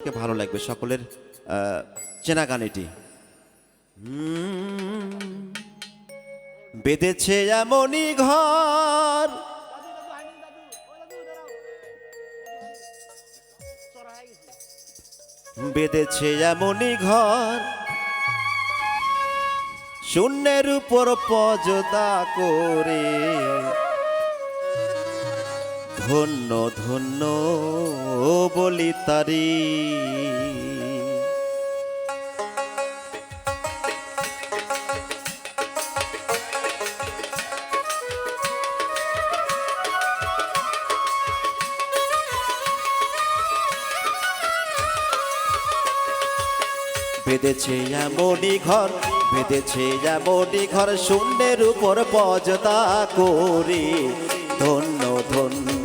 কে ভালো লাগবে সকলের চেনা গান এটি বেঁধেছে এমনই ঘর। বেঁধেছে এমনই ঘর। শূন্যের উপর পজদা করে ধন্য ধন্য বলি তারি। বেঁধেছে এমনই ঘর, বেঁধেছে এমনই ঘর, শূন্যের উপর পজদা করে। ধন্য ধন্য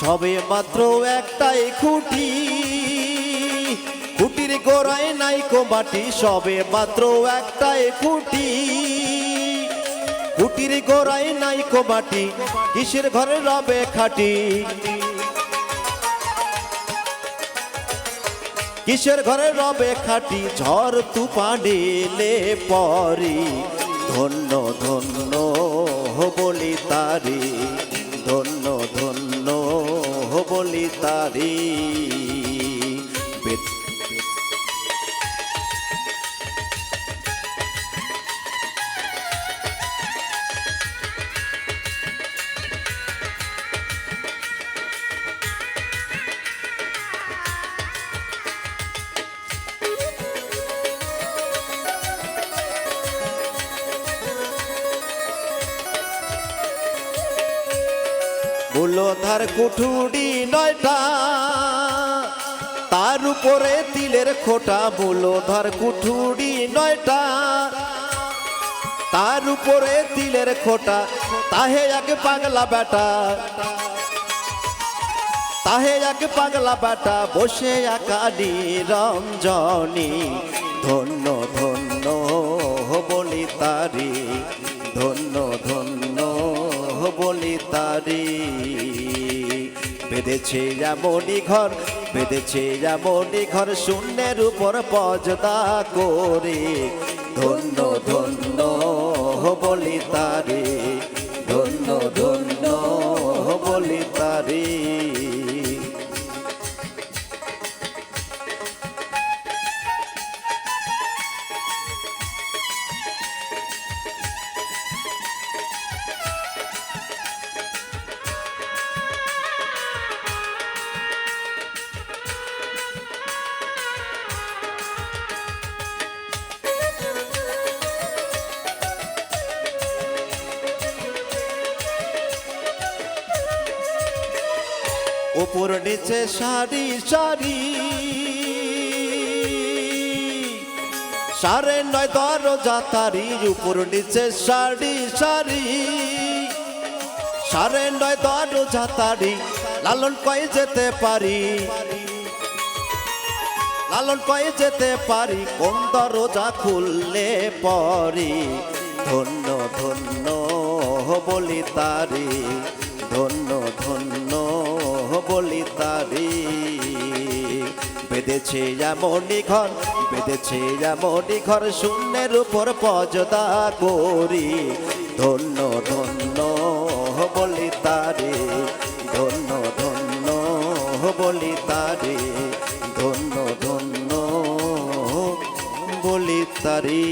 সবে মাত্র একটাই খুঁটি। খুঁটির গোড়ায় নাই মাটি, সবে মাত্র একটাই খুঁটি। খুঁটির গোড়ায় নাই মাটি, কিসের ঘরে রবে খাটি? কিসের ঘরে রবে খাটি? ঝড় তুফান এলে পরি, ধন্য ধন্য বলি তারি। বলি তারি। মূলধার কুঠুরি নয়টা। তার উপরে তিলের খোটা মূলধার কুঠুরি নয়টা। তার উপরে তিলের খোটা, তাহে এক পাগলা বেটা তাহে এক পাগলা বেটা বসে একাডি রঞ্জনী। ধন্য ধন্য বলি তারি, ধন্য ধন্য তারি বেঁধেছে এমনই ঘর, বেঁধেছে এমনই ঘর, শূন্যের উপর পজদা করে। ধন্য ধন্য বলি তারে, ধন্য ধন্য উপর নিচে সারি সারি। সাড়ে নয় দর তারি, উপর নিচে সারি সারি। সাড়ে নয় দর তারি, লালন কয়ে যেতে পারি। লালন কয়ে যেতে পারি, কোন দরজা খুললে পরি। ধন্য ধন্য বলি তারি, ধন্য ধন্য বলি তারি বেঁধেছে এমনই ঘর, বেঁধেছে এমনই ঘর, শূন্যের উপর পজদা করি। ধন্য ধন্য বলি তারি ধন্য ধন্য বলি তারি ধন্য ধন্য বলি তারি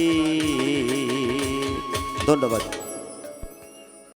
ধন্যবাদ।